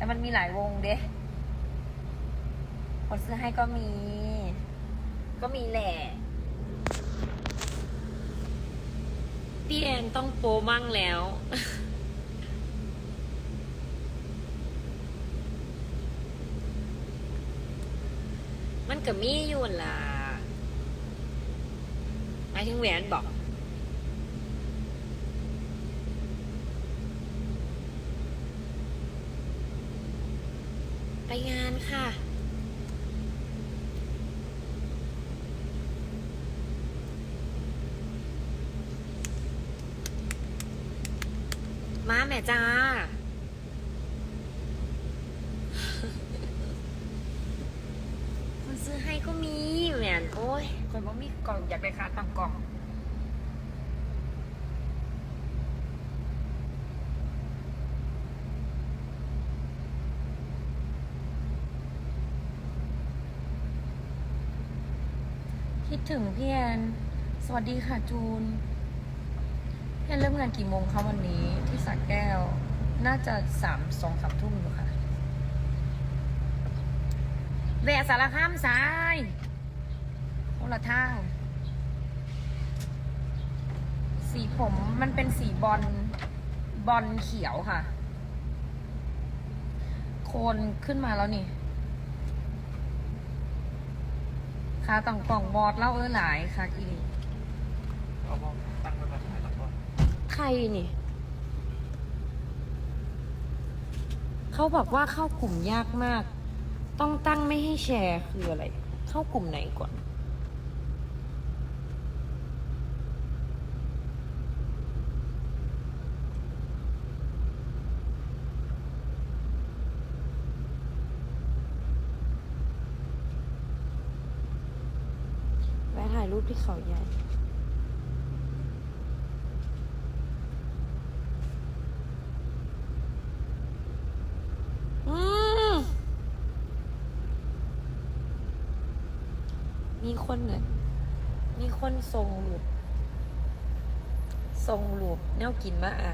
แต่มันมีหลายวงเด้คนซื้อให้ก็มี ก็มีแหละพี่แอนต้องโปมั่งแล้ว มันก็มีอยู่ล่ะหมายถึงแหวนบอก ไปงานค่ะ มาแม่จ้าคนซื้อให้ก็มีแหวนโอ้ยคนบ่มีกล่องอยากได้ค่าตั้งกล่อง คิดถึงพี่แอนสวัสดีค่ะจูนพี่แอนเริ่มงานกี่โมงคะวันนี้ที่สักแก้ว น่าจะสามสองสามทุ่มอยู่ค่ะแวะสารคามซ้ายคนละทาง สีผมมันเป็นสีบอลบอลเขียวค่ะ โคนขึ้นมาแล้วนี่ ค่ะต่างกล่องบอดเล่าเออหลายค่ะอีนี่เอามองตั้งไว้ก่อนถ่ายละครใครนี่ เขาบอกว่าเข้ากลุ่มยากมาก ต้องตั้งไม่ให้แชร์คืออะไร เข้ากลุ่มไหนก่อน แวะถ่าย รูปที่เขาใหญ่อืมมีคนเนี่ยมีคนส่งรูปส่งรูปแนวกินมาอะ